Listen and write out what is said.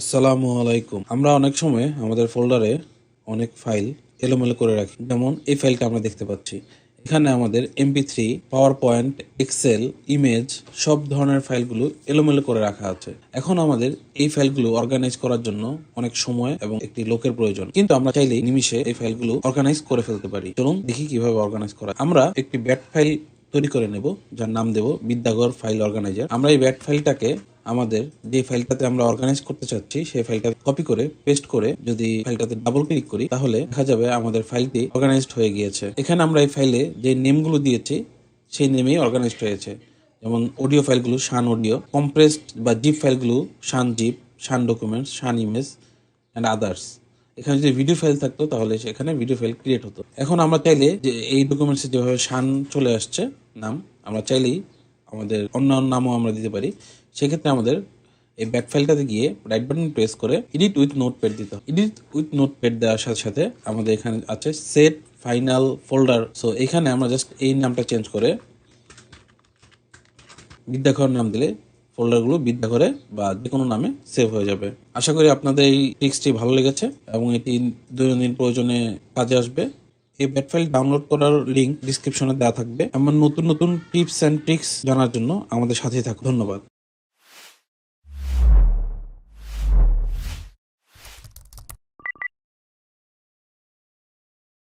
আসসালামু আলাইকুম। আমরা অনেক সময় আমাদের ফোল্ডারে অনেক ফাইল এলোমেলো করে রাখি। যেমন এই ফাইলটা আমরা দেখতে পাচ্ছি। এখানে আমাদের MP three power point excel image সব ধরনের ফাইলগুলো এলোমেলো করে রাখা আছে। এখন আমাদের এই ফাইলগুলো অর্গানাইজ করার জন্য অনেক সময় এবং একটি লোকের প্রয়োজন। কিন্তু আমরা চাইলেই নিমিশে এই ফাইলগুলো অর্গানাইজ করে ফেলতে পারি। চলুন দেখি কীভাবে অর্গানাইজ করা আমরা একটি ব্যাট ফাইল তৈরি করে নেব, যার নাম দেব বিদ্যাগর ফাইল অর্গানাইজার আমরা এই ব্যাট ফাইলটাকে আমাদের যে ফাইলটাতে আমরা অর্গানাইজ করতে চাচ্ছি, সেই ফাইলটা কপি করে পেস্ট করে যদি ফাইলটাতে ডাবল ক্লিক করি, তাহলে দেখা যাবে আমাদের ফাইলটি অর্গানাইজড হয়ে গিয়েছে। এখানে আমরা এই ফাইলে যে নেমগুলো দিয়েছি, সেই নেমেই অর্গানাইজড হয়েছে। যেমন অডিও ফাইলগুলো শান অডিও কম্প্রেসড বা জিপ ফাইলগুলো শান জিপ শান ডকুমেন্টস শান ইমেজ অ্যান্ড আদার্স এখানে যদি ভিডিও ফাইল থাকতো, তাহলে সেখানে ভিডিও ফাইল ক্রিয়েট হতো। এখন আমরা চাইলে যে এই ডকুমেন্টসে যেভাবে শান চলে আসছে, নাম, আমরা চাইলেই আমাদের অন্য নামও আমরা দিতে পারি। সেক্ষেত্রে আমাদের এই ব্যাক ফাইলটাতে গিয়ে রাইট বাটন প্রেস করে এডিট উইথ নোট প্যাড দিতে হবে। এডিট উইথ নোট প্যাড দেওয়ার সাথে সাথে আমাদের এখানে আছে সেট ফাইনাল ফোল্ডার সো এখানে আমরা জাস্ট এই নামটা চেঞ্জ করে বিদ্যাঘর নাম দিলে ফোল্ডারগুলো বিদ্যাঘরে বা যে কোনো নামে সেভ হয়ে যাবে। আশা করি আপনাদের এই ট্রিক্সটি ভালো লেগেছে এবং এটি দৈনন্দিন প্রয়োজনে কাজে আসবে। এই ব্যাট ফাইল ডাউনলোড করার লিঙ্ক ডিসক্রিপশনে দেওয়া থাকবে। এমন নতুন নতুন টিপস অ্যান্ড ট্রিক্স জানার জন্য আমাদের সাথেই থাকুন। ধন্যবাদ।